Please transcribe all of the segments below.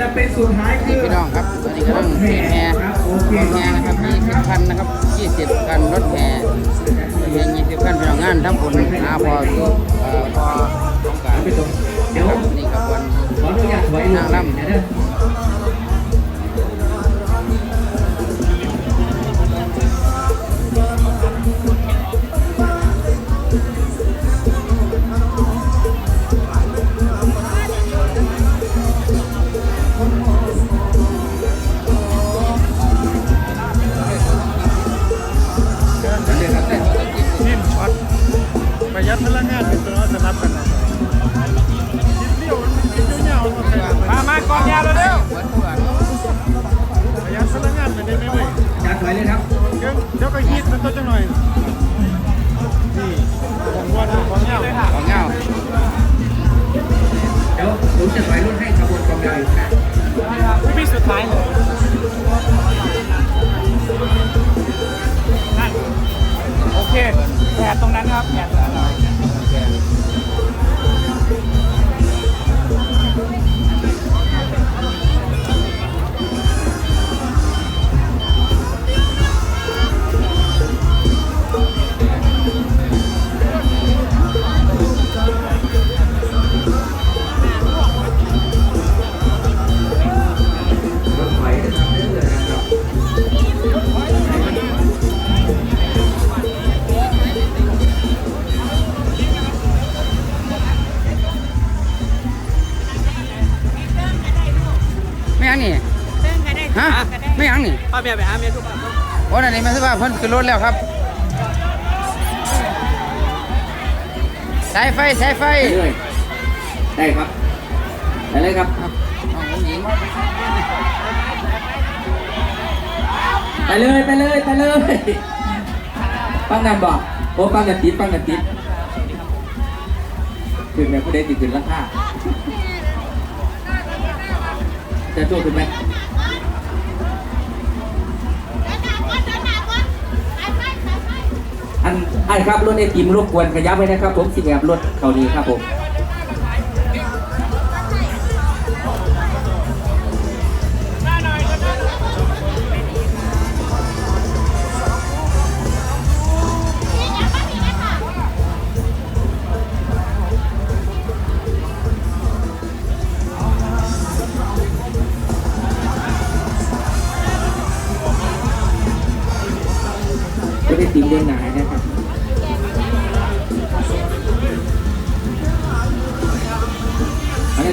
จะเป็นสุดท้ายคือพี่น้องครับตอนนี้กำลังแห่แห่ครับโอเครถแห่นะครับยี่สิบคันนะครับยี่สิบคันรถแห่รถแห่ยี่สิบคันพี่น้องงานทั้งคนหาพออยู่เอ่อพอต้องการเดี๋ยวนี่ครับวันขออนุญาตไว้นางรำ พลังงานเป็นตัวสนับกันนะเลี้ยวมันมามากองยาเร็วๆประหยัดพลังงานไปได้ไหมเว้ยจัดไว้เลยครับเดี๋ยวก็ฮีทมันต้นจังหน่อย เมียไปหาเมียทุกบ้านโอ้นั่นนี่มันสิว่าเพิ่นขึ้นรถแล้วครับสายไฟสายไฟไปเลยได้ครับไปเลยครับน้องผู้หญิงไปเลยไปเลยไปเลยปังนันบอกโอ้ปังนันติดปังนันติดขึ้นแม่ผู้ใดติดขึ้นราคาจะโจ้ขึ้นไหม ไอ้ครับรถไอติมรบกวนขยับไว้นะครับ ผมสิแอบรถเขาดีครับผม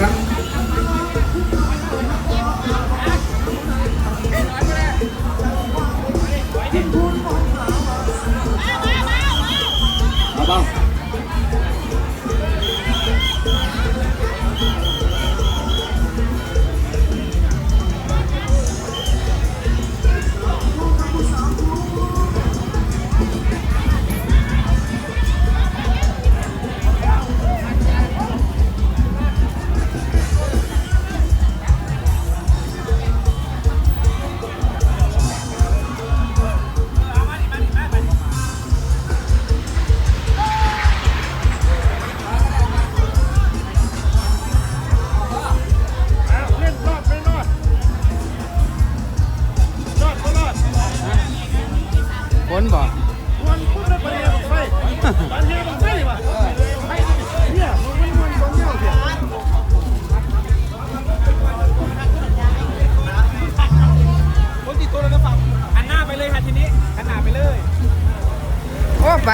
อ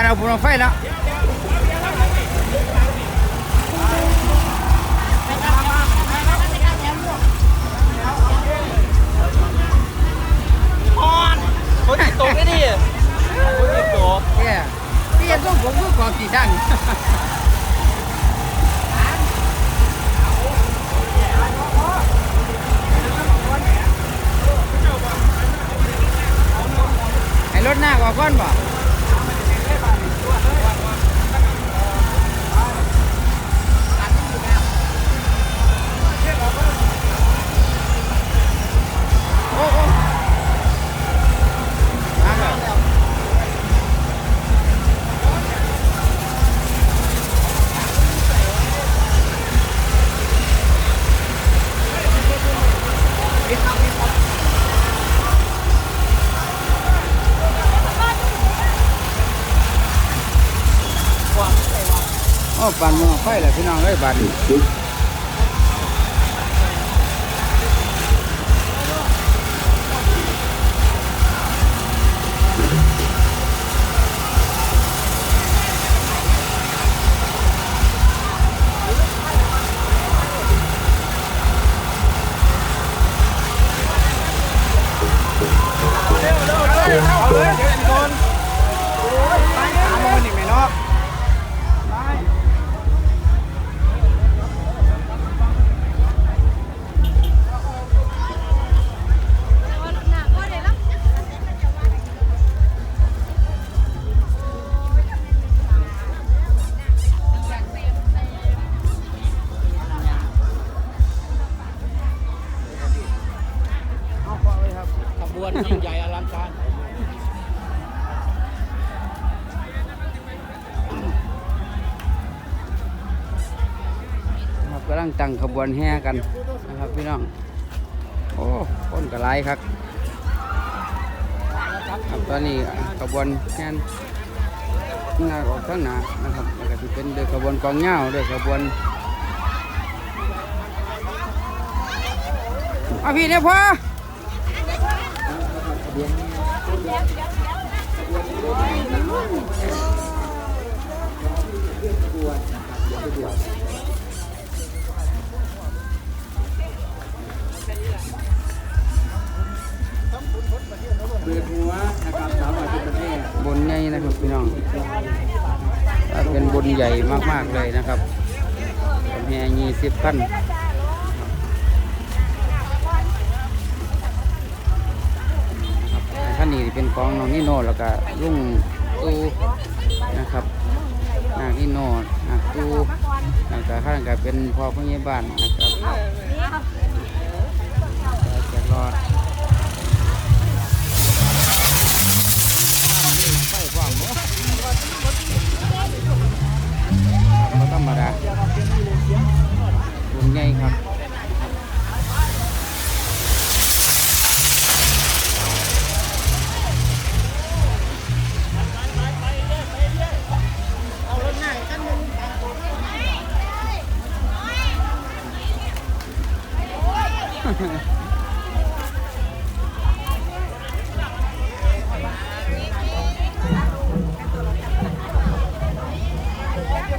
เอาบุญเอาไฟแล้วคนติดตัวไม่ดีคนติดตัวแก่พี่ยังต้องผมก็กองกี่ด้านให้รถหน้าออกก่อนบ่ บานเมืองไฟแหละพี่น้องเอ้ยบาน ยิ่งใหญ่อลังการครับกำลังตั้งขบวนแห่กันนะครับพี่น้อง โอ้คนกระไรครับครับตอนนี้ขบวนแห่งานออกข้างหน้านะครับแล้วก็ที่เป็นเดินขบวนกองเห่าเดินขบวนเอาพี่เนี่ยพ่อ เปิดหัวนะครับสาวน้อยเป็นประเทศบนใหญ่นะครับพี่น้องเป็นบนใหญ่มากๆเลยนะครับแห่ยี่สิบขั้น นนี้เป็นของน้องนิโนแล้วก็ลุงตูนะครับนางนิโนนางตูแล้วก็ข้างก็เป็นพ่อผู้ใหญ่บ้านนะครับ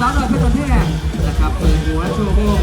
สาวน้อยเป็นตัวแทนนะครับเปิดหัวโชว์โมง